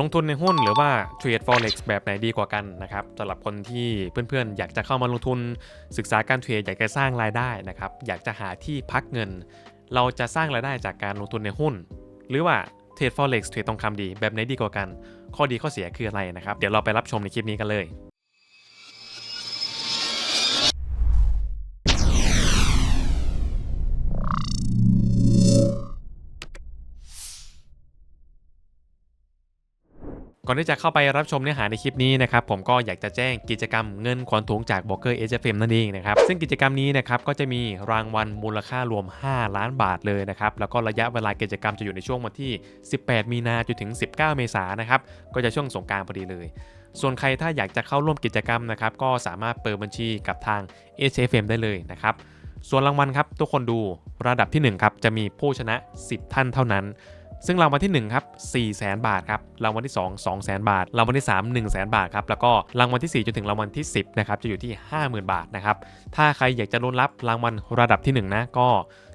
ลงทุนในหุ้นหรือว่าเทรด forex แบบไหนดีกว่ากันนะครับสำหรับคนที่เพื่อนๆ อยากจะเข้ามาลงทุนศึกษาการเทรดอยากจะสร้างรายได้นะครับอยากจะหาที่พักเงิน เราจะสร้างรายได้จากการลงทุนในหุ้น หรือว่าเทรด forex เทรดทองคำดีแบบไหนดีกว่ากัน ข้อดีข้อเสียคืออะไรนะครับเดี๋ยวเราไปรับชมในคลิปนี้กันเลย ก่อนที่จะเข้าไปรับชมเนื้อหาในคลิปนี้นะครับผมก็อยากจะแจ้งกิจกรรมเงินขวัญถุงจากบล็อกเกอร์เอฟเนั่นเองนะครับซึ่งกิจกรรมนี้นะครับก็จะมีรางวัลมูลค่ารวม 5 ล้านบาทเลยนะครับแล้วก็ระยะเวลากิจกรรมจะอยู่ในช่วงวันที่ 18 มีนาจนถึง 19 เมษายนนะครับก็จะช่วงสงกรารพอดีเลยส่วนใครถ้าอยากจะเข้าร่วมกิจกรรมนะครับก็สามารถเปิดบัญชีกับทาง HFM ได้เลยนะครับ ส่วนรางวัลครับทุกคนดูระดับที่1ครับจะมีผู้ชนะ 10 ท่านเท่านั้น ซึ่งรางวัลที่ 1 ครับ 4 0 0แสนบาทครับ รางวัลที่ 2 2 0 0แสนบาท รางวัลที่ 3 1 0 0 0แสนบาทครับ แล้วก็รางวัลที่ 4 จนถึงรางวัลที่ 10 นะครับ จะอยู่ที่ 50,000 บาทนะครับ ถ้าใครอยากจะลุ้นรับรางวัลระดับที่ 1 นะ ก็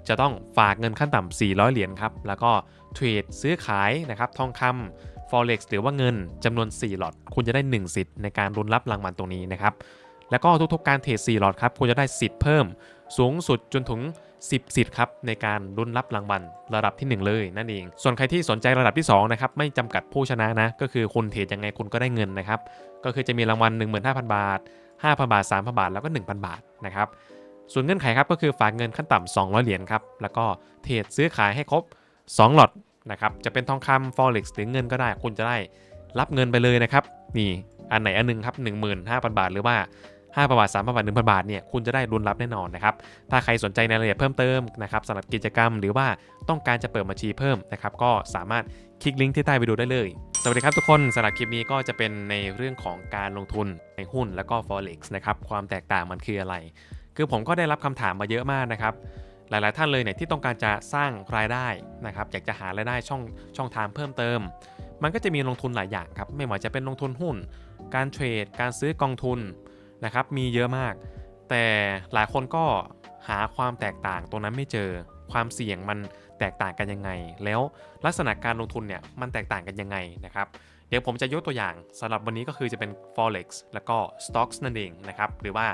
จะต้องฝากเงินขั้นต่ำ400 เหรียญครับ แล้วก็เทรดซื้อขายนะครับ ทองคำ forex หรือว่าเงินจำนวน 4 หลอด คุณจะได้ 1 สิทธิ์ในการลุ้นรับรางวัลตรงนี้นะครับ แล้วก็ทุกๆการเทรด4หลอดครับ คุณจะได้สิทธิ์เพิ่ม สูงสุดจนถึง 10 สิทธิ์ครับในการลุ้นรับรางวัลระดับที่ 1 เลยนั่นเอง ส่วนใครที่สนใจระดับที่2นะครับไม่จำกัดผู้ชนะนะ ก็คือคุณเทรดยังไงคุณก็ได้เงินนะครับ ก็คือจะมีรางวัล 15,000 บาท 5,000 บาท 3,000 บาท แล้วก็ 1,000 บาทนะครับ ส่วนเงื่อนไขครับก็คือฝากเงินขั้นต่ำ200 เหรียญครับ แล้วก็เทรดซื้อขายให้ครบ 2 หลอดนะครับ จะเป็นทองคำ forex หรือเงินก็ได้ คุณจะได้รับเงินไปเลยนะครับ นี่ อันไหนอันหนึงครับ 15,000 บาท หรือว่า 5บาท3บาท1,000 บาทเนี่ยคุณจะได้รุนรับแน่นอนนะครับถ้าใครสนใจในรายละเอียดเพิ่มเติมนะครับสำหรับกิจกรรมหรือว่าต้องการจะเปิดบัญชีเพิ่มนะครับก็สามารถคลิกลิงก์ที่ใต้วิดีโอได้เลย สวัสดีครับทุกคนสำหรับคลิปนี้ก็จะเป็นในเรื่องของการลงทุนในหุ้นแล้วก็ forex นะครับความแตกต่างมันคืออะไร คือผมก็ได้รับคำถามมาเยอะมากนะครับหลาย ๆ ท่านเลยเนี่ยที่ต้องการจะสร้างรายได้นะครับอยากจะหารายได้ช่องช่องทางเพิ่มเติม มันก็จะมีลงทุนหลายอย่างครับไม่ว่าจะเป็นลงทุนหุ้น การเทรด การซื้อกองทุน นะครับมีเยอะมาก แต่หลายคนก็หาความแตกต่างตรงนั้นไม่เจอ ความเสี่ยงมันแตกต่างกันยังไง แล้วลักษณะการลงทุนเนี่ยมันแตกต่างกันยังไงนะครับเดี๋ยวผมจะยกตัวอย่างสำหรับวันนี้ก็คือจะเป็น forex แล้วก็ stocks นั่นเองนะครับหรือว่า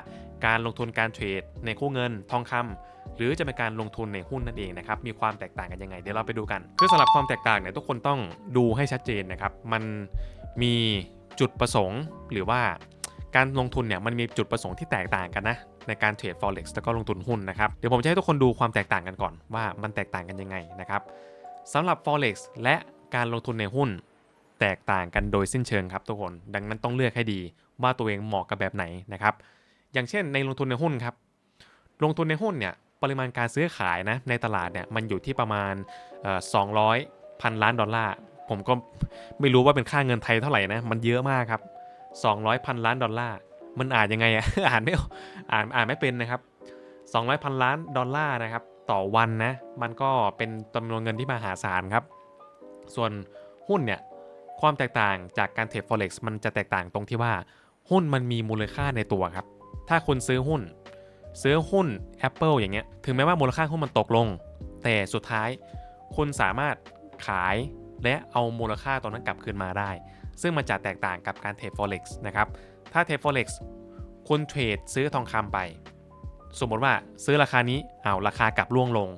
การลงทุนการเทรดในคู่เงินทองคำหรือจะเป็นการลงทุนในหุ้นนั่นเองนะครับมีความแตกต่างกันยังไงเดี๋ยวเราไปดูกันคือสำหรับความแตกต่างเนี่ยทุกคนต้องดูให้ชัดเจนนะครับมันมีจุดประสงค์หรือว่า การลงทุนเนี่ยมันมีจุดประสงค์ที่แตกต่างกันนะในการเทรด forex แล้วก็ลงทุนหุ้นนะครับเดี๋ยวผมจะให้ทุกคนดูความแตกต่างกันก่อนว่ามันแตกต่างกันยังไงนะครับสำหรับ forex และการลงทุนในหุ้น แตกต่างกันโดยสิ้นเชิงครับทุกคนดังนั้นต้องเลือกให้ดีว่าตัวเองเหมาะกับแบบไหนนะครับอย่างเช่นในลงทุนในหุ้นครับลงทุนในหุ้นเนี่ยปริมาณการซื้อขายนะในตลาดเนี่ยมันอยู่ที่ประมาณเอ่อ200พันล้านดอลลาร์ผมก็ไม่รู้ว่าเป็นค่าเงินไทยเท่าไหร่นะมันเยอะมากครับ 200พันล้านดอลลาร์ มันอ่านยังไงอะอ่านไม่อ่านอ่านไม่เป็นนะครับ 200พันล้านดอลลาร์นะครับ ต่อวันนะ มันก็เป็นจำนวนเงินที่มหาศาลครับ ส่วนหุ้นเนี่ย ความแตกต่างจากการเทรด forex มันจะแตกต่างตรงที่ว่า หุ้นมันมีมูลค่าในตัวครับ ถ้าคุณซื้อหุ้น ซื้อหุ้น Apple อย่างเงี้ย ถึงแม้ว่ามูลค่าหุ้นมันตกลง แต่สุดท้ายคุณสามารถขายและเอามูลค่าตรงนั้นกลับคืนมาได้ ซึ่งมันจะแตกต่างกับการเทรด forex นะครับ ถ้าเทรด forex คุณเทรดซื้อทองคำไป สมมติว่าซื้อราคานี้เอาราคากลับร่วงลง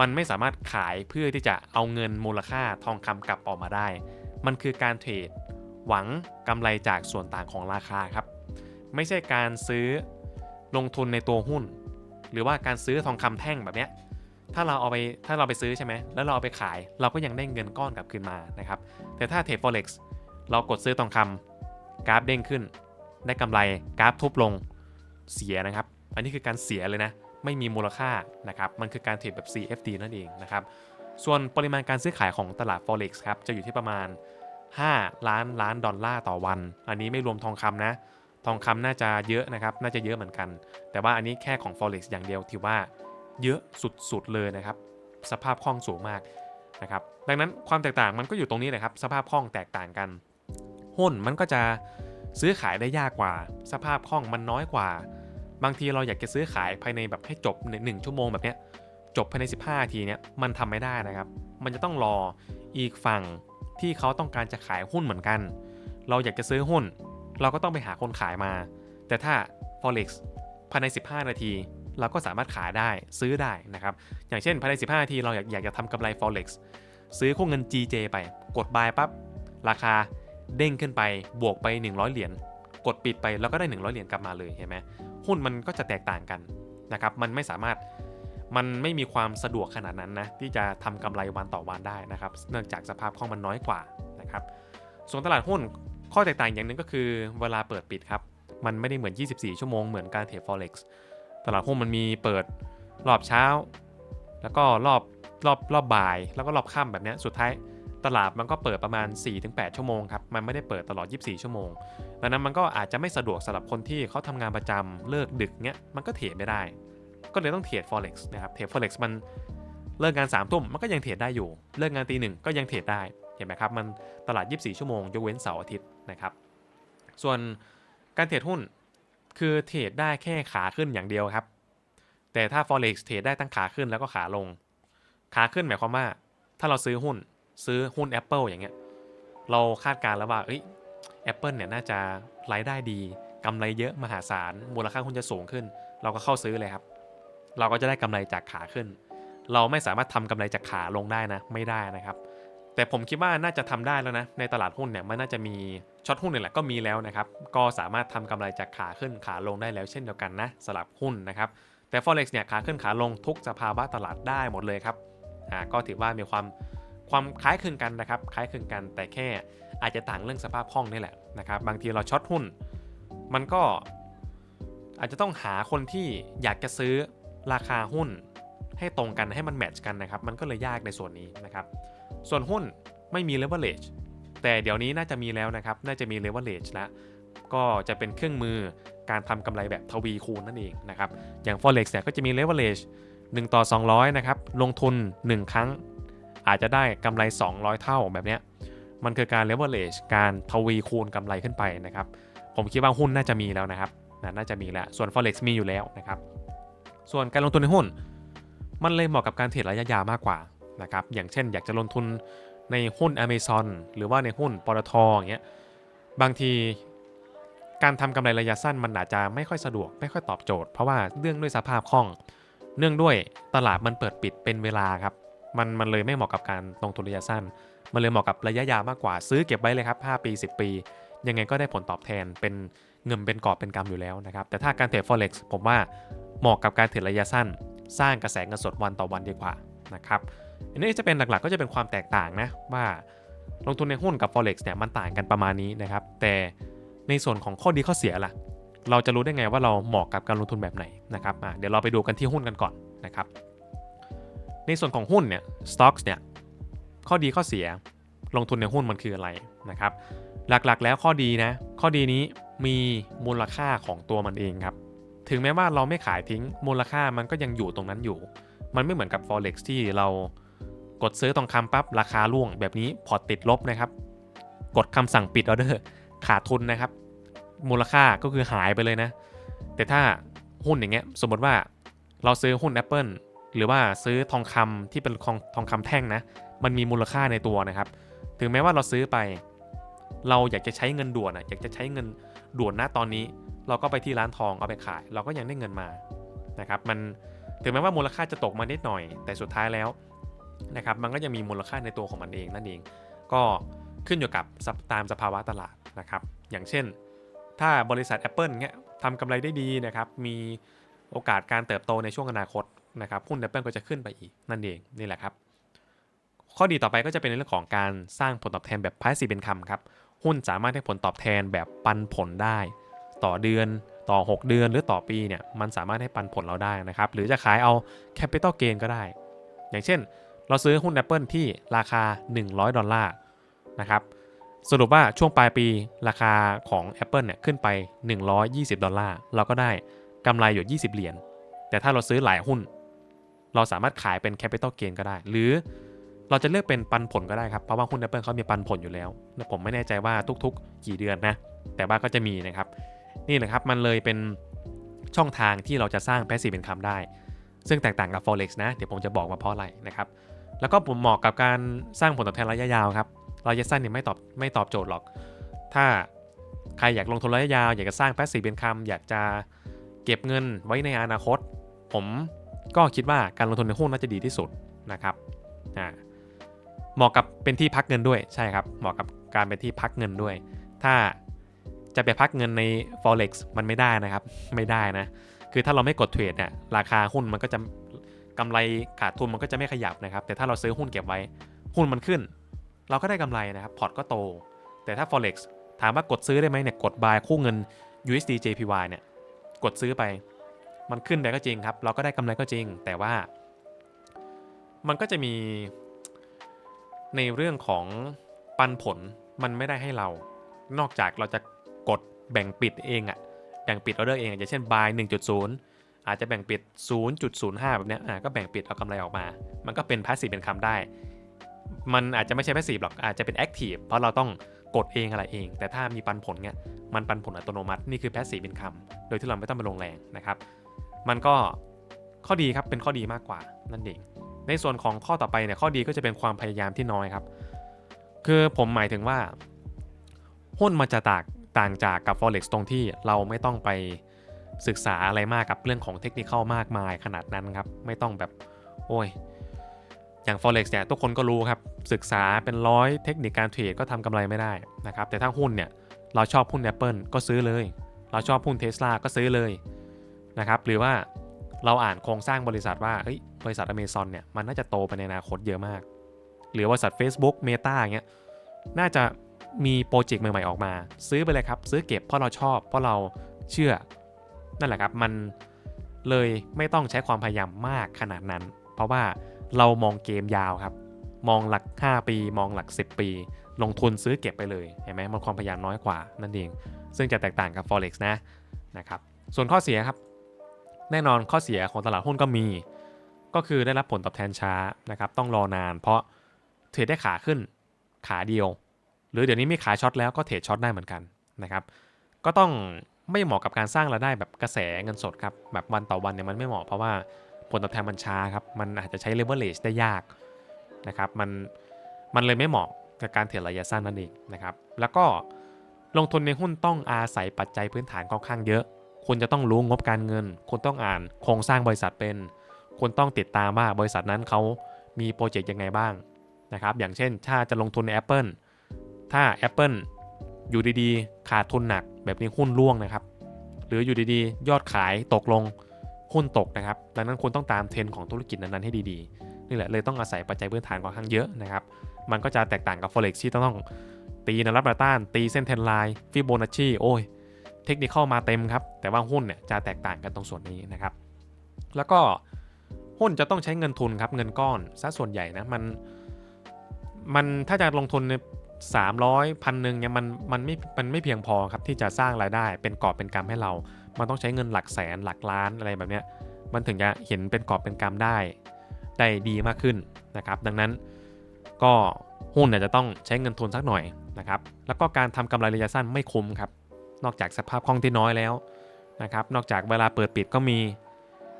มันไม่สามารถขายเพื่อที่จะเอาเงินมูลค่าทองคำกลับออกมาได้ มันคือการเทรดหวังกำไรจากส่วนต่างของราคาครับ ไม่ใช่การซื้อลงทุนในตัวหุ้น หรือว่าการซื้อทองคำแท่งแบบเนี้ยถ้าเราเอาไปถ้าเราไปซื้อใช่ไหมแล้วเราเอาไปขาย เราก็ยังได้เงินก้อนกลับคืนมานะครับ แต่ถ้าเทรด forex เรากดซื้อทองคำกราฟเด้งขึ้น ได้กำไรกราฟทุบลงเสียนะครับ อันนี้คือการเสียเลยนะ ไม่มีมูลค่านะครับ มันคือการเทรดแบบ CFD นั่นเองนะครับ ส่วนปริมาณการซื้อขายของตลาด forex ครับ จะอยู่ที่ประมาณ 5 ล้านล้านดอลลาร์ต่อวัน อันนี้ไม่รวมทองคำนะ ทองคำน่าจะเยอะนะครับ น่าจะเยอะเหมือนกัน แต่ว่าอันนี้แค่ของ forex อย่างเดียวถือว่าเยอะสุดๆเลยนะครับ สภาพคล่องสูงมากนะครับ ดังนั้นความแตกต่างมันก็อยู่ตรงนี้แหละครับ สภาพคล่องแตกต่างกัน หุ้นมันก็จะซื้อขายได้ยากกว่า สภาพคล่องมันน้อยกว่า บางทีเราอยากจะซื้อขายภายในแบบให้จบในหนึ่งชั่วโมงแบบเนี้ยจบภายใน 15นาทีเนี้ยมันทำไม่ได้นะครับ มันจะต้องรออีกฝั่งที่เขาต้องการจะขายหุ้นเหมือนกัน เราอยากจะซื้อหุ้น เราก็ต้องไปหาคนขายมา แต่ถ้า forex ภายใน 15 นาทีเราก็สามารถขายได้ซื้อได้นะครับ อย่างเช่นภายใน 15 นาทีเราอยากอยากจะทำกำไร forex ซื้อคู่เงิน GJ ไป กด buy ปั๊บราคา เด้งขึ้นไปบวกไป 100 เหรียญกดปิดไปแล้วก็ได้ 100 เหรียญกลับมาเลยเห็นไหมหุ้นมันก็จะแตกต่างกันนะครับมันไม่สามารถมันไม่มีความสะดวกขนาดนั้นนะที่จะทำกำไรวันต่อวันได้นะครับเนื่องจากสภาพคล่องมันน้อยกว่านะครับส่วนตลาดหุ้นข้อแตกต่างอย่างหนึ่งก็คือเวลาเปิดปิดครับมันไม่ได้เหมือน 24 ชั่วโมงเหมือนการเทรด forex ตลาดหุ้นมันมีเปิดรอบเช้า แล้วก็รอบรอบรอบบ่าย แล้วก็รอบค่ำแบบนี้สุดท้าย ตลาดมันก็เปิดประมาณ 4-8 ชั่วโมงครับ มันไม่ได้เปิดตลอด 24 ชั่วโมง ดังนั้นมันก็อาจจะไม่สะดวกสำหรับคนที่เขาทำงานประจำเลิกดึกเนี้ย มันก็เทรดไม่ได้ ก็เลยต้องเทรด forex นะครับ เทรด forex มันเลิกงาน3ามทุ่มมันก็ยังเทรดได้อยู่ เลิกงานตีหนึ่งก็ยังเทรดได้ เห็นไหมครับ มันตลาด 24 ชั่วโมงยกเว้นเสาร์อาทิตย์นะครับ ส่วนการเทรดหุ้นคือเทรดได้แค่ขาขึ้นอย่างเดียวครับ แต่ถ้า forex เทรดได้ทั้งขาขึ้นแล้วก็ขาลง ขาขึ้นหมายความว่า ถ้าเราซื้อหุ้น ซื้อหุ้น Apple อย่างเงี้ย เราคาดการ์แล้วว่าเอ้ย Apple เนี่ยน่าจะรายได้ดีกำไรเยอะมหาศาล มูลค่าหุ้นจะสูงขึ้น เราก็เข้าซื้อเลยครับ เราก็จะได้กำไรจากขาขึ้น เราไม่สามารถทำกำไรจากขาลงได้นะ ไม่ได้นะครับ แต่ผมคิดว่าน่าจะทำได้แล้วนะ ในตลาดหุ้นเนี่ยมันน่าจะมีช็อตหุ้นนี่แหละก็มีแล้วนะครับ ก็สามารถทำกำไรจากขาขึ้นขาลงได้แล้วเช่นเดียวกันนะสลับหุ้นนะครับ แต่ forex เนี่ยขาขึ้นขาลงทุกสภาวะตลาดได้หมดเลยครับ อ่า ก็ถือว่ามีความ ความคล้ายคลึงกันนะครับ คล้ายคลึงกันแต่แค่อาจจะต่างเรื่องสภาพคล่องนี่แหละนะครับ บางทีเราช็อตหุ้น มันก็อาจจะต้องหาคนที่อยากจะซื้อราคาหุ้นให้ตรงกันให้มันแมทช์กันนะครับ มันก็เลยยากในส่วนนี้นะครับ ส่วนหุ้นไม่มี leverage แต่เดี๋ยวนี้น่าจะมีแล้วนะครับ น่าจะมี leverage แล้วก็จะเป็นเครื่องมือการทำกำไรแบบทวีคูณนั่นเองนะครับ อย่าง forex เนี่ยก็จะมี leverage 1ต่อ 200 นะครับ ลงทุน 1 ครั้ง อาจจะได้กำไร 200 เท่าแบบเนี้ยมันคือการ leverage การทวีคูณกำไรขึ้นไปนะครับ ผมคิดว่าหุ้นน่าจะมีแล้วนะครับน่าจะมีแล้ว ส่วน forex มีอยู่แล้วนะครับ ส่วนการลงทุนในหุ้น มันเลยเหมาะกับการเทรดระยะยาวมากกว่านะครับ อย่างเช่น อยากจะลงทุนในหุ้น Amazon หรือว่าในหุ้นปตทอย่างเงี้ย บางทีการทำกำไรระยะสั้นมันอาจจะไม่ค่อยสะดวกไม่ค่อยตอบโจทย์ เพราะว่าเรื่องด้วยสภาพคล่อง เนื่องด้วยตลาดมันเปิดปิดเป็นเวลาครับ มันมันเลยไม่เหมาะกับการลงทุนระยะสั้น มันเลยเหมาะกับระยะยาวมากกว่า ซื้อเก็บไว้เลยครับ 5 ปี 10 ปี ยังไงก็ได้ผลตอบแทนเป็นเงินเป็นกอบเป็นกำอยู่แล้วนะครับ แต่ถ้าการเทรด forex ผมว่าเหมาะกับการเทรดระยะสั้น สร้างกระแสเงินสดวันต่อวันดีกว่านะครับอันนี้จะเป็นหลักๆก็จะเป็นความแตกต่างนะว่าลงทุนในหุ้นกับ forex เนี่ยมันต่างกันประมาณนี้นะครับ แต่ในส่วนของข้อดีข้อเสียล่ะ เราจะรู้ได้ไงว่าเราเหมาะกับการลงทุนแบบไหนนะครับเดี๋ยวเราไปดูกันที่หุ้นกันก่อนนะครับ ในส่วนของหุ้นเนี่ย stocks เนี่ยข้อดีข้อเสียลงทุนในหุ้นมันคืออะไรนะครับ หลักๆแล้วข้อดีนะ ข้อดีนี้มีมูลค่าของตัวมันเองครับ ถึงแม้ว่าเราไม่ขายทิ้งมูลค่ามันก็ยังอยู่ตรงนั้นอยู่ มันไม่เหมือนกับ forex ที่เรากดซื้อทองคำปั๊บราคาร่วงแบบนี้พอตติดลบนะครับ กดคำสั่งปิดออเดอร์ขาดทุนนะครับ มูลค่าก็คือหายไปเลยนะ แต่ถ้าหุ้นอย่างเงี้ยสมมติว่าเราซื้อหุ้น Apple หรือว่าซื้อทองคำที่เป็นทองทองคำแท่งนะ มันมีมูลค่าในตัวนะครับ ถึงแม้ว่าเราซื้อไป เราอยากจะใช้เงินด่วนอะอยากจะใช้เงินด่วนนะตอนนี้ เราก็ไปที่ร้านทองเอาไปขาย เราก็ยังได้เงินมานะครับมันถึงแม้ว่ามูลค่าจะตกมานิดหน่อย แต่สุดท้ายแล้วนะครับมันก็ยังมีมูลค่าในตัวของมันเองนั่นเอง ก็ขึ้นอยู่กับตามสภาวะตลาดนะครับอย่างเช่น ถ้าบริษัท Apple เงี้ยทำกำไรได้ดีนะครับมีโอกาสการเติบโตในช่วงอนาคต นะครับหุ้น Apple ก็จะขึ้นไปอีกนั่นเองนี่แหละครับ ข้อดีต่อไปก็จะเป็นในเรื่องของการสร้างผลตอบแทนแบบ passive income ครับหุ้นสามารถให้ผลตอบแทนแบบปันผลได้ ต่อเดือนต่อ 6 เดือนหรือต่อปีเนี่ยมันสามารถให้ปันผลเราได้นะครับ หรือจะขายเอา capital gain ก็ได้ อย่างเช่น เราซื้อหุ้น Apple ที่ราคา 100 ดอลลาร์นะครับสรุปว่าช่วงปลายปีราคาของ Apple เนี่ยขึ้นไป 120 ดอลลาร์เราก็ได้กำไรอยู่ 20 เหรียญแต่ถ้าเราซื้อหลายหุ้น เราสามารถขายเป็น capital gain ก็ได้ หรือเราจะเลือกเป็นปันผลก็ได้ครับ เพราะว่าหุ้น Apple เขามีปันผลอยู่แล้วและผมไม่แน่ใจว่าทุกๆ กี่เดือนนะ แต่ว่าก็จะมีนะครับ นี่แหละครับ มันเลยเป็นช่องทางที่เราจะสร้าง passive income ได้ ซึ่งแตกต่างกับ forex นะ เดี๋ยวผมจะบอกว่าเพราะอะไรนะครับ แล้วก็ผมเหมาะกับการสร้างผลตอบแทนระยะยาวครับ ระยะสั้นเนี่ยไม่ตอบไม่ตอบโจทย์หรอก ถ้าใครอยากลงทุนระยะยาว อยากจะสร้างแพสซีฟเป็นคำอยากจะเก็บเงินไว้ในอนาคต ผม ก็คิดว่าการลงทุนในหุ้นน่าจะดีที่สุดนะครับอ่าเหมาะกับเป็นที่พักเงินด้วยใช่ครับ เหมาะกับการเป็นที่พักเงินด้วย ถ้าจะไปพักเงินใน forex มันไม่ได้นะครับ ไม่ได้นะ คือถ้าเราไม่กดเทรดเนี่ยราคาหุ้นมันก็จะกำไรขาดทุนมันก็จะไม่ขยับนะครับ แต่ถ้าเราซื้อหุ้นเก็บไว้หุ้นมันขึ้น เราก็ได้กำไรนะครับ พอร์ตก็โต แต่ถ้า forex ถามว่ากดซื้อได้ไหมเนี่ยกด buy คู่เงิน USD JPY เนี่ยกดซื้อไป มันขึ้นได้ก็จริงครับ เราก็ได้กำไรก็จริง แต่ว่า มันก็จะมีในเรื่องของปันผลมันไม่ได้ให้เรา นอกจากเราจะกดแบ่งปิดเองอะแบ่งปิดออเดอร์เองอะอย่างเช่น buy 1.0 อาจจะแบ่งปิด 0.05 แบบเนี้ยอะก็แบ่งปิดเอากำไรออกมา มันก็เป็น passive เป็นคำได้ มันอาจจะไม่ใช่ passive หรอกอาจจะเป็น active เพราะเราต้องกดเองอะไรเอง แต่ถ้ามีปันผลเนี่ยมันปันผลอัตโนมัติ นี่คือ passive เป็นคำโดยที่เราไม่ต้องไปลงแรงนะครับ มันก็ข้อดีครับเป็นข้อดีมากกว่านั่นเอง ในส่วนของข้อต่อไปเนี่ยข้อดีก็จะเป็นความพยายามที่น้อยครับ คือผมหมายถึงว่า หุ้นมันจะต่างต่างจากกับ forex ตรงที่เราไม่ต้องไปศึกษาอะไรมากกับเรื่องของเทคนิคมากมายขนาดนั้นครับ ไม่ต้องแบบโอ้ยอย่าง forex เนี่ยทุกคนก็รู้ครับ ศึกษาเป็นร้อยเทคนิคการเทรดก็ทำกำไรไม่ได้นะครับ แต่ถ้าหุ้นเนี่ยเราชอบหุ้น Apple ก็ซื้อเลย เราชอบหุ้น Tesla ก็ซื้อเลย นะครับหรือว่าเราอ่านโครงสร้างบริษัทว่าเฮ้ยบริษัท Amazon เนี่ยมันน่าจะโตไปในอนาคตเยอะมาก หรือบริษัท Facebook Meta อย่างเงี้ยน่าจะมีโปรเจกต์ใหม่ๆออกมา ซื้อไปเลยครับ ซื้อเก็บเพราะเราชอบ เพราะเราเชื่อ นั่นแหละครับมันเลยไม่ต้องใช้ความพยายามมากขนาดนั้น เพราะว่าเรามองเกมยาวครับ มองหลัก 5 ปี มองหลัก 10 ปี ลงทุนซื้อเก็บไปเลยเห็นไหมมันความพยายามน้อยกว่านั่นเอง ซึ่งจะแตกต่างกับ forex นะนะครับส่วนข้อเสียครับ แน่นอนข้อเสียของตลาดหุ้นก็มี ก็คือได้รับผลตอบแทนช้านะครับต้องรอนาน เพราะเทรดได้ขาขึ้นขาเดียว หรือเดี๋ยวนี้มีขาช็อตแล้วก็เทรดช็อตได้เหมือนกันนะครับก็ต้องไม่เหมาะกับการสร้างรายได้แบบกระแสเงินสดครับแบบวันต่อวันเนี่ยมันไม่เหมาะเพราะว่าผลตอบแทนมันช้าครับมันอาจจะใช้ leverage ได้ยากนะครับมันมันเลยไม่เหมาะกับการเทรดระยะสั้นนั่นเองนะครับแล้วก็ลงทุนในหุ้นต้องอาศัยปัจจัยพื้นฐานค่อนข้างเยอะ คุณจะต้องรู้งบการเงิน คุณต้องอ่านโครงสร้างบริษัทเป็น คุณต้องติดตามว่าบริษัทนั้นเขามีโปรเจกต์ยังไงบ้างนะครับ อย่างเช่น ถ้าจะลงทุนใน Apple ถ้า Apple อยู่ดีๆ ขาดทุนหนักแบบนี้หุ้นร่วงนะครับ หรืออยู่ดีๆ ยอดขายตกลงหุ้นตกนะครับ ดังนั้นคุณต้องตามเทรนด์ของธุรกิจนั้นๆให้ดีๆ นี่แหละเลยต้องอาศัยปัจจัยพื้นฐานค่อนข้างเยอะนะครับ มันก็จะแตกต่างกับ forex ที่ต้องตีแนวรับแนวต้าน ตีเส้นเทรนไลน์ฟิโบนัชชีโอ้ย ทคนิคเข้ามาเต็มครับ แต่ว่าหุ้นเนี่ยจะแตกต่างกันตรงส่วนนี้นะครับ แล้วก็หุ้นจะต้องใช้เงินทุนครับเงินก้อนซะส่วนใหญ่นะมันมันถ้าจะลงทุนในสามร้อยพันหนึ่งเนี่ยมันมันไม่มันไม่เพียงพอครับที่จะสร้างรายได้เป็นกอบเป็นกำให้เรา มันต้องใช้เงินหลักแสนหลักล้านอะไรแบบเนี้ยมันถึงจะเห็นเป็นกอบเป็นกำได้ได้ดีมากขึ้นนะครับ ดังนั้นก็หุ้นเนี่ยจะต้องใช้เงินทุนสักหน่อยนะครับ แล้วก็การทำกำไรระยะสั้นไม่คุ้มครับ นอกจากสภาพคล่องที่น้อยแล้วนะครับ นอกจากเวลาเปิดปิดก็มี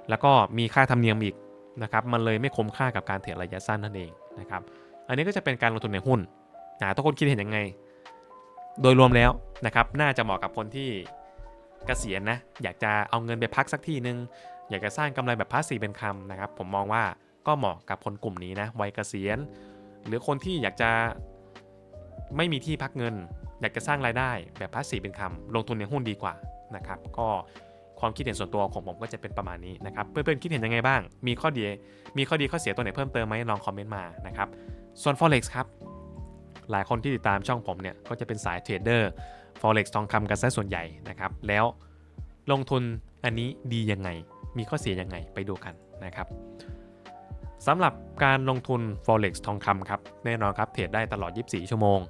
แล้วก็มีค่าธรรมเนียมอีกนะครับ มันเลยไม่คุ้มค่ากับการเทรดระยะสั้นนั่นเองนะครับ อันนี้ก็จะเป็นการลงทุนในหุ้นนะทุกคนคิดเห็นยังไง โดยรวมแล้วนะครับ น่าจะเหมาะกับคนที่เกษียณนะ อยากจะเอาเงินไปพักสักที่นึงอยากจะสร้างกำไรแบบพาสซีฟเป็นคำนะครับ ผมมองว่าก็เหมาะกับคนกลุ่มนี้นะ วัยเกษียณ หรือคนที่อยากจะไม่มีที่พักเงิน อยากจะสร้างรายได้แบบพาสซีฟเป็นคำลงทุนในหุ้นดีกว่านะครับก็ความคิดเห็นส่วนตัวของผมก็จะเป็นประมาณนี้นะครับเพื่อนๆคิดเห็นยังไงบ้าง มีข้อดีมีข้อดีข้อเสียตัวไหนเพิ่มเติมไหมลองคอมเมนต์มานะครับส่วน forex ครับหลายคนที่ติดตามช่องผมเนี่ยก็จะเป็นสายเทรดเดอร์ forex ทองคำกันซะส่วนใหญ่นะครับแล้วลงทุนอันนี้ดียังไง มีข้อเสียยังไงไปดูกันนะครับสำหรับการลงทุน forex ทองคำครับแน่นอนครับเทรดได้ตลอด 24 ชั่วโมง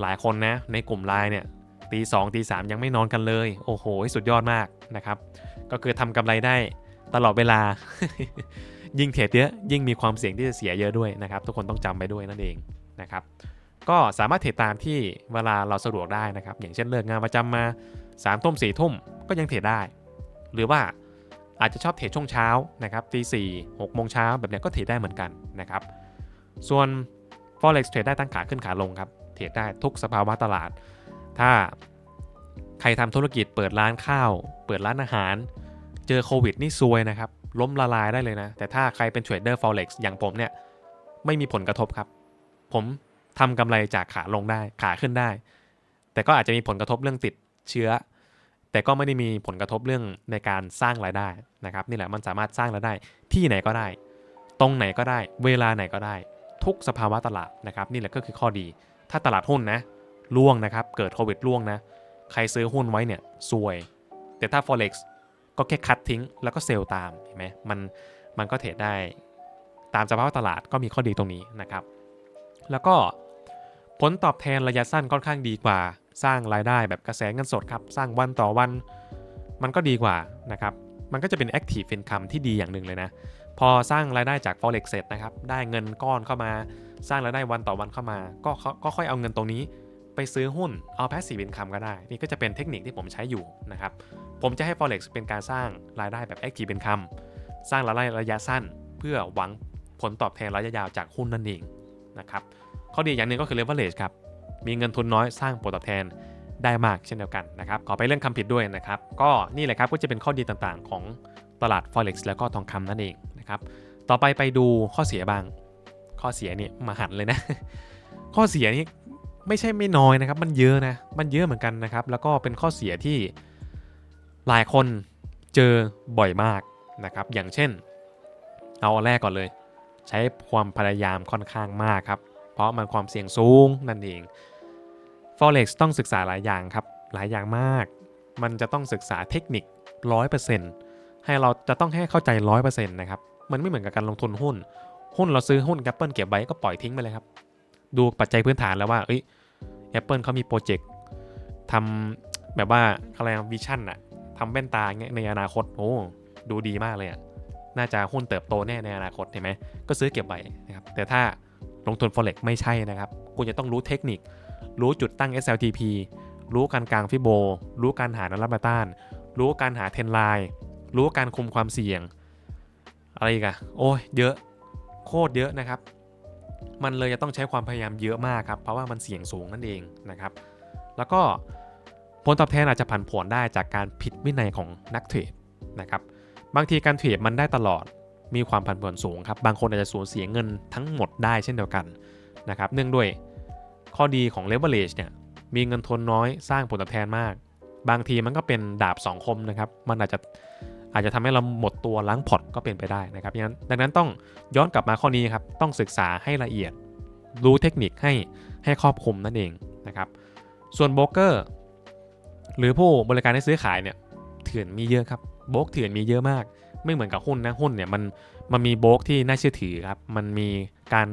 หลายคนนะในกลุ่มไลน์เนี่ยตีสองตีสามยังไม่นอนกันเลย โอ้โห สุดยอดมากนะครับ ก็คือทำกำไรได้ตลอดเวลา ยิ่งเทรดเยอะยิ่งมีความเสี่ยงที่จะเสียเยอะด้วยนะครับ ทุกคนต้องจำไปด้วยนั่นเองนะครับ ก็สามารถเทรดตามที่เวลาเราสะดวกได้นะครับ อย่างเช่นเลิกงานประจำมา3ามทุ่มสี่ทุ่มก็ยังเทรดได้ หรือว่าอาจจะชอบเทรดช่วงเช้านะครับตีสี่หกโมงเช้าแบบนี้ก็เทรดได้เหมือนกันนะครับ ส่วน forex เทรดได้ตั้งขาขึ้นขาลงครับ เทรดได้ทุกสภาวะตลาด ถ้าใครทำธุรกิจเปิดร้านข้าว เปิดร้านอาหาร เจอโควิดนี่ซวยนะครับ ล้มละลายได้เลยนะ แต่ถ้าใครเป็นเทรดเดอร์ forex อย่างผมเนี่ย ไม่มีผลกระทบครับ ผมทำกำไรจากขาลงได้ขาขึ้นได้ แต่ก็อาจจะมีผลกระทบเรื่องติดเชื้อ แต่ก็ไม่ได้มีผลกระทบเรื่องในการสร้างรายได้นะครับ นี่แหละมันสามารถสร้างรายได้ที่ไหนก็ได้ ตรงไหนก็ได้ เวลาไหนก็ได้ ทุกสภาวะตลาดนะครับ นี่แหละก็คือข้อดี ถ้าตลาดหุ้นนะล่วงนะครับ เกิดโควิดล่วงนะ ใครซื้อหุ้นไว้เนี่ยซวย แต่ถ้า forex ก็แค่คัดทิ้ง แล้วก็เซลล์ตามเห็นไหมมันมันก็เทรดได้ตามสภาวะตลาดก็มีข้อดีตรงนี้นะครับ แล้วก็ผลตอบแทนระยะสั้นค่อนข้างดีกว่า สร้างรายได้แบบกระแสเงินสดครับ สร้างวันต่อวัน มันก็ดีกว่านะครับ มันก็จะเป็น active income ที่ดีอย่างหนึ่งเลยนะ พอสร้างรายได้จาก forex เสร็จนะครับ ได้เงินก้อนเข้ามา สร้างรายได้วันต่อวันเข้ามา ก็ก็ค่อยเอาเงินตรงนี้ ไปซื้อหุ้นเอา passive income ก็ได้ นี่ก็จะเป็นเทคนิคที่ผมใช้อยู่นะครับ ผมจะให้ forex เป็นการสร้างรายได้แบบ active income สร้างรายได้ระยะสั้น เพื่อหวังผลตอบแทนระยะยาวจากหุ้นนั่นเองนะครับข้อดีอย่างหนึ่งก็คือ leverage ครับมีเงินทุนน้อยสร้างผลตอบแทนได้มากเช่นเดียวกันนะครับขอไปเรื่องคำผิดด้วยนะครับ ก็นี่แหละครับก็จะเป็นข้อดีต่างๆ ของตลาด forex แล้วก็ทองคำนั่นเองนะครับ ต่อไปไปดูข้อเสียบ้าง ข้อเสียนี่มาหันเลยนะ ข้อเสียนี่ไม่ใช่ไม่น้อยนะครับ มันเยอะนะ มันเยอะเหมือนกันนะครับ แล้วก็เป็นข้อเสียที่หลายคนเจอบ่อยมากนะครับ อย่างเช่น เอาอันแรกก่อนเลย ใช้ความพยายามค่อนข้างมากครับ เพราะมันความเสี่ยงสูงนั่นเอง Forex ต้องศึกษาหลายอย่างครับ หลายอย่างมาก มันจะต้องศึกษาเทคนิค 100%ให้เราจะต้องให้เข้าใจ 100%นะครับ มันไม่เหมือนกับการลงทุนหุ้น หุ้นเราซื้อหุ้น Apple เก็บไว้ก็ปล่อยทิ้งไปเลยครับ ดูปัจจัยพื้นฐานแล้วว่าเอ้ย Apple เขามีโปรเจกต์ทำแบบว่าอะไรวิชั่นอะทำแว่นตาเงี้ยในอนาคตโอ้ดูดีมากเลยอะน่าจะหุ้นเติบโตแน่ในอนาคตเห็นไหมก็ซื้อเก็บไว้นะครับแต่ถ้าลงทุน forex ไม่ใช่นะครับคุณจะต้องรู้เทคนิค รู้จุดตั้ง SLTP รู้การกลางฟิโบ รู้การหาแนวรับแนวต้าน รู้การหาเทรนไลน์ รู้การคุมความเสี่ยง อะไรอีกอะโอ้ยเยอะ โคตรเยอะนะครับ มันเลยจะต้องใช้ความพยายามเยอะมากครับ เพราะว่ามันเสี่ยงสูงนั่นเองนะครับ แล้วก็ผลตอบแทนอาจจะผันผวนได้จากการผิดวินัยของนักเทรดนะครับ บางทีการเทรดมันได้ตลอด มีความผันผวนสูงครับ บางคนอาจจะสูญเสียเงินทั้งหมดได้เช่นเดียวกันนะครับ เนื่องด้วยข้อดีของ leverage เนี่ย มีเงินทุนน้อยสร้างผลตอบแทนมาก บางทีมันก็เป็นดาบสองคมนะครับ มันอาจจะ อาจจะทำให้เราหมดตัวล้างพอร์ตก็เป็นไปได้นะครับดังนั้นดังนั้นต้องย้อนกลับมาข้อนี้ครับต้องศึกษาให้ละเอียด รู้เทคนิคให้ให้ครอบคลุมนั่นเองนะครับส่วนโบรกเกอร์หรือผู้บริการให้ซื้อขายเนี่ยเถื่อนมีเยอะครับโบรกเถื่อนมีเยอะมาก ไม่เหมือนกับหุ้นนะหุ้นเนี่ยมันมันมีโบรกที่น่าเชื่อถือครับมันมีการ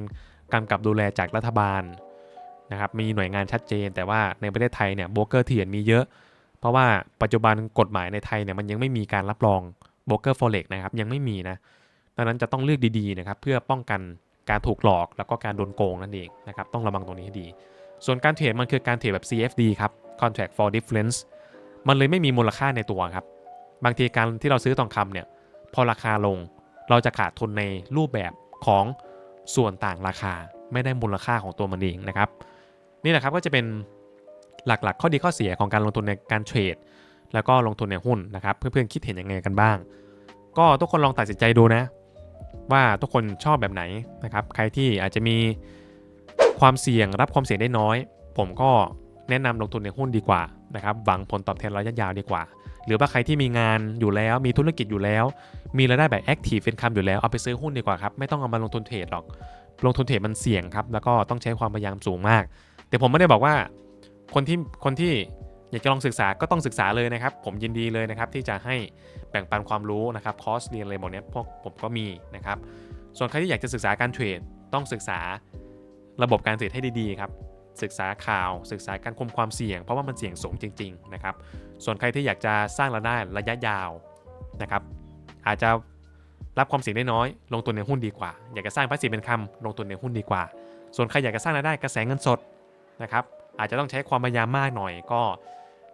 กำกับดูแลจากรัฐบาลนะครับมีหน่วยงานชัดเจน แต่ว่าในประเทศไทยเนี่ยโบรกเกอร์เถื่อนมีเยอะ เพราะว่าปัจจุบันกฎหมายในไทยเนี่ยมันยังไม่มีการรับรองโบรกเกอร์โฟเล็กนะครับยังไม่มีนะดังนั้นจะต้องเลือกดีๆนะครับเพื่อป้องกันการถูกหลอกแล้วก็การโดนโกงนั่นเองนะครับต้องระวังตรงนี้ให้ดี ส่วนการเทรดมันคือการเทรดแบบ CFD ครับ Contract for Difference มันเลยไม่มีมูลค่าในตัวครับ บางทีการที่เราซื้อทองคำเนี่ยพอราคาลงเราจะขาดทุนในรูปแบบของส่วนต่างราคา ไม่ได้มูลค่าของตัวมันเองนะครับ นี่แหละครับก็จะเป็น หลักๆ ข้อดีข้อเสียของการลงทุนในการเทรด แล้วก็ลงทุนในหุ้นนะครับ เพื่อนๆคิดเห็นยังไงกันบ้าง ก็ทุกคนลองตัดสินใจดูนะ ว่าทุกคนชอบแบบไหนนะครับ ใครที่อาจจะมีความเสี่ยงรับความเสี่ยงได้น้อย ผมก็แนะนำลงทุนในหุ้นดีกว่านะครับหวังผลตอบแทนระยะยาวดีกว่า หรือว่าใครที่มีงานอยู่แล้วมีธุรกิจอยู่แล้ว มีรายได้แบบ active income อยู่แล้วเอาไปซื้อหุ้นดีกว่าครับไม่ต้องเอามาลงทุนเทรดหรอก ลงทุนเทรดมันเสี่ยงครับแล้วก็ต้องใช้ความพยายามสูงมาก แต่ผมไม่ได้บอกว่า คนที่คนที่อยากจะลองศึกษาก็ต้องศึกษาเลยนะครับ ผมยินดีเลยนะครับ ที่จะให้แบ่งปันความรู้นะครับคอร์สเรียนอะไรพวกนี้ยพวกผมก็มีนะครับ ส่วนใครที่อยากจะศึกษาการเทรดต้องศึกษาระบบการเทรดให้ดีๆครับศึกษาข่าวศึกษาการคุมความเสี่ยง เพราะว่ามันเสี่ยงสูงจริงๆนะครับส่วนใครที่อยากจะสร้างรายได้ระยะยาวนะครับ อาจจะรับความเสี่ยงได้น้อย ลงทุนในหุ้นดีกว่า อยากจะสร้างภาษีเป็นคำลงทุนในหุ้นดีกว่า ส่วนใครอยากจะสร้างรายได้กระแสเงินสดนะครับ อาจจะต้องใช้ความพยายามมากหน่อยก็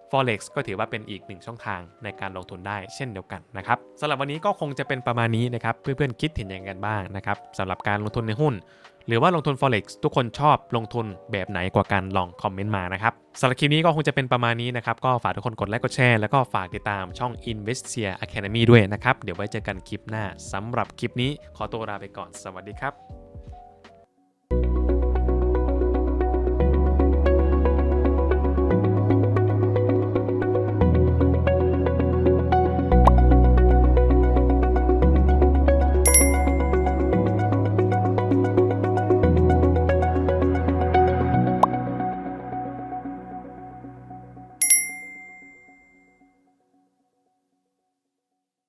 Forex ก็ถือว่าเป็นอีกหนึ่งช่องทางในการลงทุนได้เช่นเดียวกันนะครับสำหรับวันนี้ก็คงจะเป็นประมาณนี้นะครับเพื่อนๆคิดเห็นอยังไงกันบ้างนะครับสำหรับการลงทุนในหุ้น หรือว่าลงทุน Forex ทุกคนชอบลงทุนแบบไหนกว่ากันลองคอมเมนต์มานะครับสำหรับคลิปนี้ก็คงจะเป็นประมาณนี้นะครับก็ฝากทุกคนกดไลค์กดแชร์แล้วก็ฝากติดตามช่อง Investia Academy ด้วยนะครับเดี๋ยวไว้เจอกันคลิปหน้าสำหรับคลิปนี้ขอตัวลาไปก่อนสวัสดีครับ